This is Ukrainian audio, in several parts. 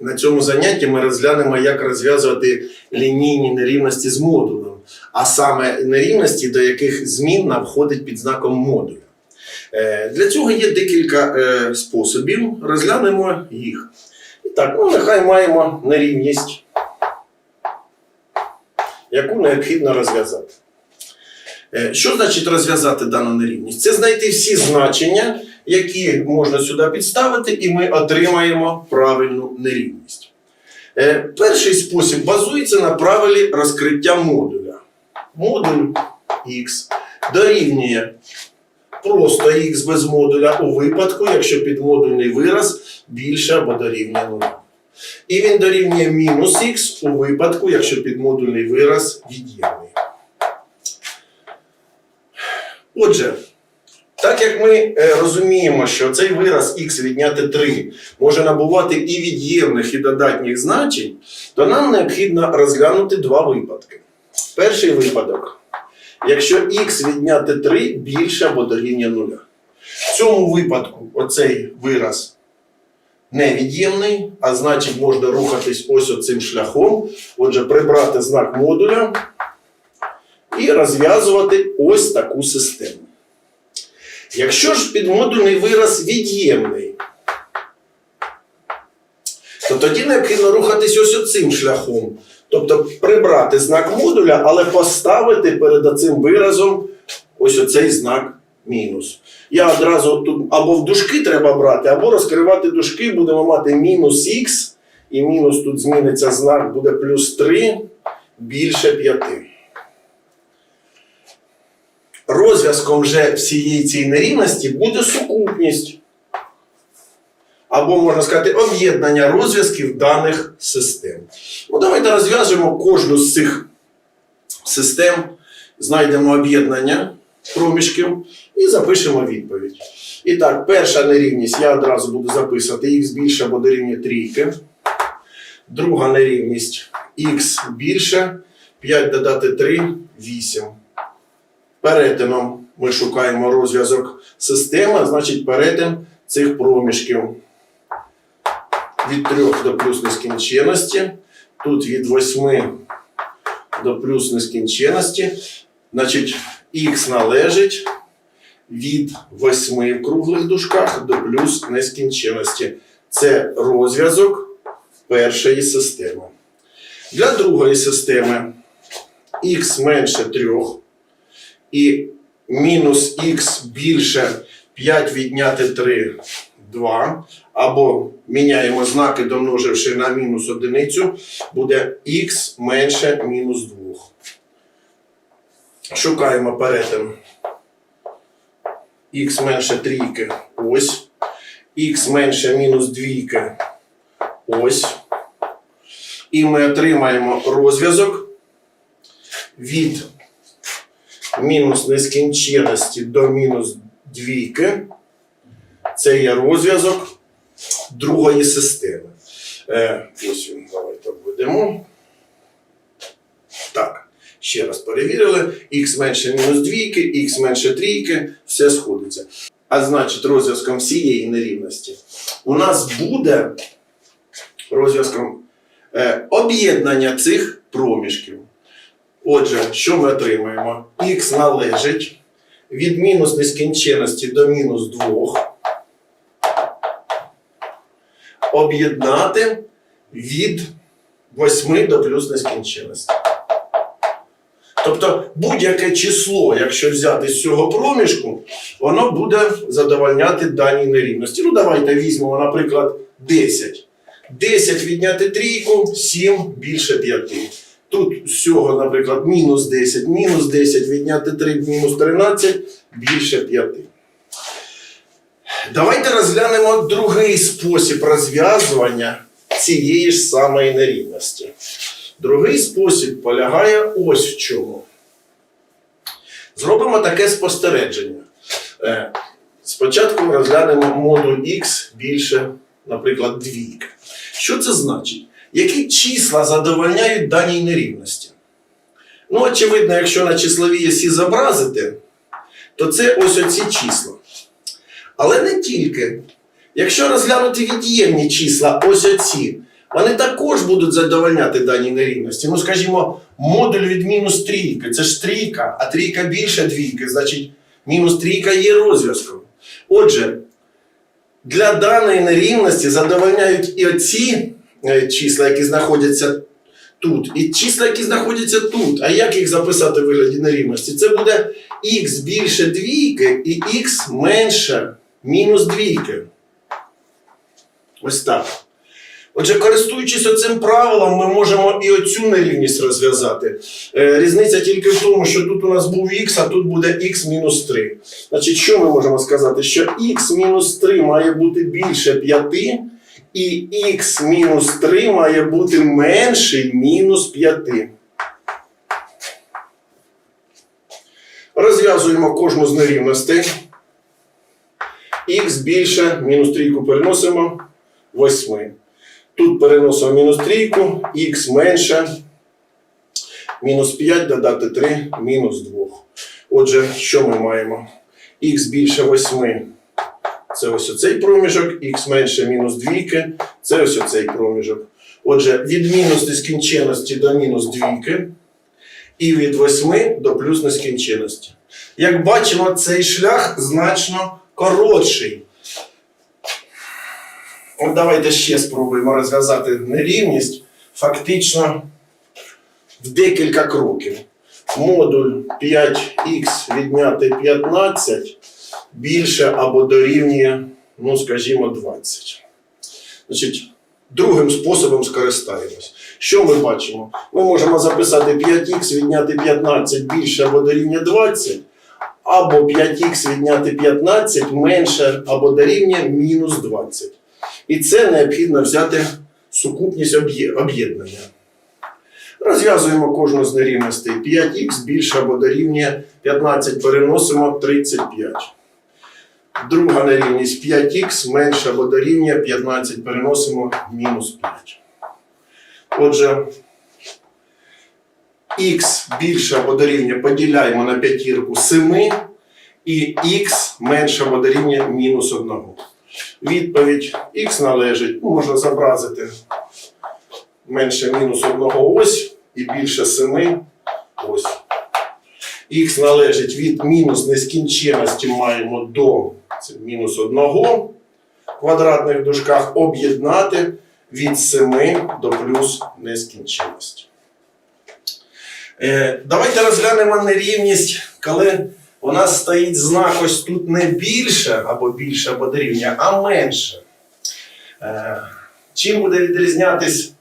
На цьому занятті ми розглянемо, як розв'язувати лінійні нерівності з модулем, а саме нерівності, до яких змінна входить під знаком модуля. Е, Для цього є декілька е, способів, розглянемо їх. І так, ну нехай маємо нерівність, яку необхідно розв'язати. Е, Що значить розв'язати дану нерівність? Це знайти всі значення, які можна сюди підставити, і ми отримаємо правильну нерівність. Е, Перший спосіб базується на правилі розкриття модуля. Модуль х дорівнює просто х без модуля у випадку, якщо підмодульний вираз більше або дорівнює 0. І він дорівнює мінус х у випадку, якщо підмодульний вираз від'ємний. Отже, так як ми е, розуміємо, що цей вираз х відняти 3 може набувати і від'ємних, і додатніх значень, то нам необхідно розглянути два випадки. Перший випадок, якщо х відняти 3 більше або дорівнює 0. В цьому випадку оцей вираз невід'ємний, а значить можна рухатись ось оцим шляхом. Отже, прибрати знак модуля і розв'язувати ось таку систему. Якщо ж підмодульний вираз від'ємний, то тоді необхідно рухатись ось оцим шляхом. Тобто прибрати знак модуля, але поставити перед цим виразом ось оцей знак мінус. Я одразу тут або в дужки треба брати, або розкривати дужки, будемо мати мінус х, і мінус тут зміниться знак, буде плюс 3 більше 5. Розв'язком вже всієї цієї нерівності буде сукупність. Або, можна сказати, об'єднання розв'язків даних систем. Ну, давайте розв'яжемо кожну з цих систем, знайдемо об'єднання проміжків і запишемо відповідь. І так, перша нерівність я одразу буду записувати х більше або дорівнює трійки. Друга нерівність х більше, 5 додати 3 8. Перетином ми шукаємо розв'язок системи, значить перетин цих проміжків від 3 до плюс нескінченності, тут від 8 до плюс нескінченності. Значить, х належить від 8 в круглих дужках до плюс нескінченності. Це розв'язок першої системи. Для другої системи х менше 3 і мінус х більше 5 відняти 3 2. Або міняємо знаки, домноживши на мінус одиницю, буде х менше мінус 2. Шукаємо перетин. х менше трійки ось. х менше мінус двійки ось. І ми отримаємо розв'язок від мінус нескінченності до мінус двійки. Це є розв'язок другої системи. Е, ось він, давайте введемо. Так, ще раз перевірили. Х менше мінус двійки, х менше трійки, все сходиться. А значить, розв'язком всієї нерівності у нас буде розв'язком е, об'єднання цих проміжків. Отже, що ми отримаємо? Х належить від мінус нескінченності до мінус 2 об'єднати від 8 до плюс нескінченності. Тобто будь-яке число, якщо взяти з цього проміжку, воно буде задовольняти даній нерівності. Ну, давайте візьмемо, наприклад, 10. 10 відняти трійку, 7 більше 5. Тут з цього, наприклад, мінус 10, мінус 10 відняти 3, мінус 13, більше 5. Давайте розглянемо другий спосіб розв'язування цієї ж самої нерівності. Другий спосіб полягає ось в чому. Зробимо таке спостереження. Е, Спочатку розглянемо модуль х більше, наприклад, двійки. Що це значить? Які числа задовольняють даній нерівності? Ну, очевидно, якщо на числовій осі зобразити, то це ось оці числа. Але не тільки. Якщо розглянути від'ємні числа, ось оці, вони також будуть задовольняти дані нерівності. Ну, скажімо, модуль від мінус трійки це ж трійка, а трійка більше двійки, значить мінус трійка є розв'язком. Отже, для даної нерівності задовольняють і оці числа, які знаходяться тут, і числа, які знаходяться тут. А як їх записати в вигляді нерівності? Це буде х більше двійки і х менше мінус двійки. Ось так. Отже, користуючись оцим правилом, ми можемо і оцю нерівність розв'язати. Е, різниця тільки в тому, що тут у нас був х, а тут буде х мінус 3. Значить, що ми можемо сказати? Що х мінус 3 має бути більше 5, і х мінус 3 має бути менший мінус 5. Розв'язуємо кожну з нерівностей. х більше, мінус трійку переносимо 8. Тут переносимо мінус трійку, х менше, мінус 5 додати 3, мінус 2. Отже, що ми маємо? х більше 8 це ось оцей проміжок, х менше мінус 2 це ось оцей проміжок. Отже, від мінус нескінченності до мінус 2 і від 8 до плюс нескінченності. Як бачимо, цей шлях значно коротший. От давайте ще спробуємо розв'язати нерівність фактично в декілька кроків. Модуль 5х відняти 15 більше або дорівнює, ну, скажімо, 20. Значить, другим способом скористаємось. Що ми бачимо? Ми можемо записати 5х відняти 15 більше або дорівнює 20, або 5х відняти 15 менше або дорівнює мінус 20. І це необхідно взяти сукупність об'є- об'єднання. Розв'язуємо кожну з нерівностей. 5х більше або дорівнює 15 переносимо 35. Друга нерівність 5х менше або дорівнює 15 переносимо мінус 5. Отже, х більше або дорівнює поділяємо на п'ятірку 7 і х менше або дорівнює мінус 1. Відповідь х належить, ну, можна зобразити менше мінус 1 ось і більше 7 ось. Х належить від мінус нескінченності маємо до це мінус 1 в квадратних дужках об'єднати від 7 до плюс нескінченності. Е, давайте розглянемо нерівність, коли у нас стоїть знак ось тут не більше або більше або дорівнює, а менше. Е, чим буде відрізнятись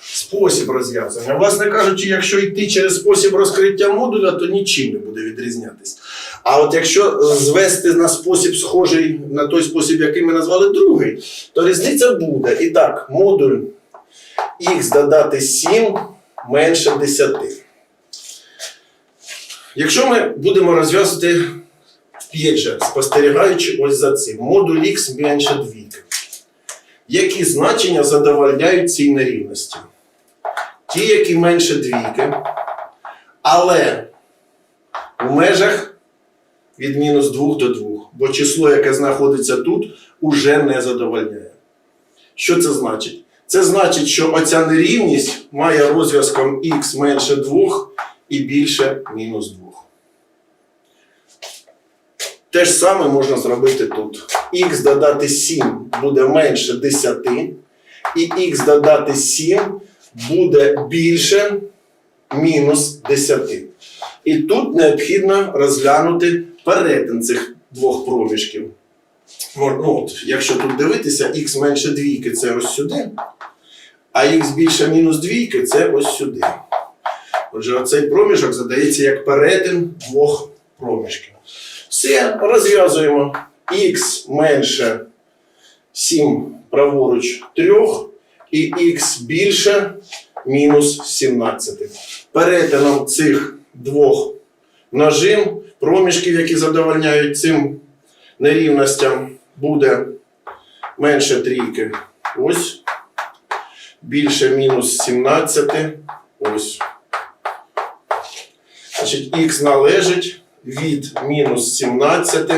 спосіб розв'язання? Власне кажучи, якщо йти через спосіб розкриття модуля, то нічим не буде відрізнятись. А от якщо звести на спосіб схожий на той спосіб, який ми назвали другий, то різниця буде. І так, модуль х додати 7 менше 10. Якщо ми будемо розв'язувати же, спостерігаючи ось за цим, модуль х менше двійки. Які значення задовольняють цій нерівності? Ті, які менше двійки, але в межах від мінус 2 до 2, бо число, яке знаходиться тут, уже не задовольняє. Що це значить? Це значить, що оця нерівність має розв'язком х менше 2 і більше мінус 2. Те ж саме можна зробити тут. х додати 7 буде менше 10, і х додати 7 буде більше мінус 10. І тут необхідно розглянути перетин цих двох проміжків. Ну, от, якщо тут дивитися, х менше двійки це ось сюди, а х більше мінус двійки це ось сюди. Отже, оцей проміжок задається як перетин двох проміжків. Все, розв'язуємо. х менше 7 праворуч 3 і х більше мінус 17. Перетином цих двох нажим, проміжків, які задовольняють цим нерівностям, буде менше трійки. Ось. Більше мінус 17. Ось. Значить, х належить від мінус 17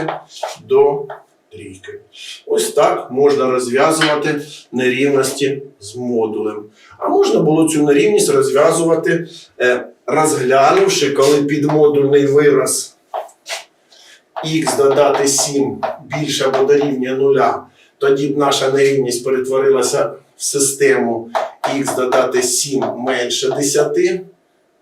до трійки. Ось так можна розв'язувати нерівності з модулем. А можна було цю нерівність розв'язувати, е, розглянувши, коли підмодульний вираз х додати 7 більше або дорівнює нуля, тоді б наша нерівність перетворилася в систему х додати 7 менше 10.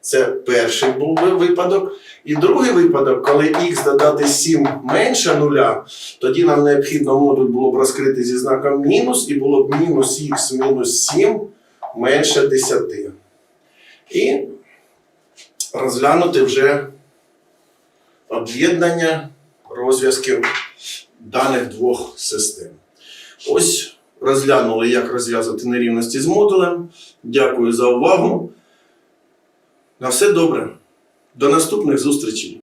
Це перший був випадок. І другий випадок, коли х додати 7 менше нуля, тоді нам необхідно модуль було б розкрити зі знаком мінус, і було б мінус х мінус 7 менше 10. І розглянути вже об'єднання розв'язків даних двох систем. Ось розглянули, як розв'язати нерівності з модулем. Дякую за увагу. На все добре. До наступних зустрічей.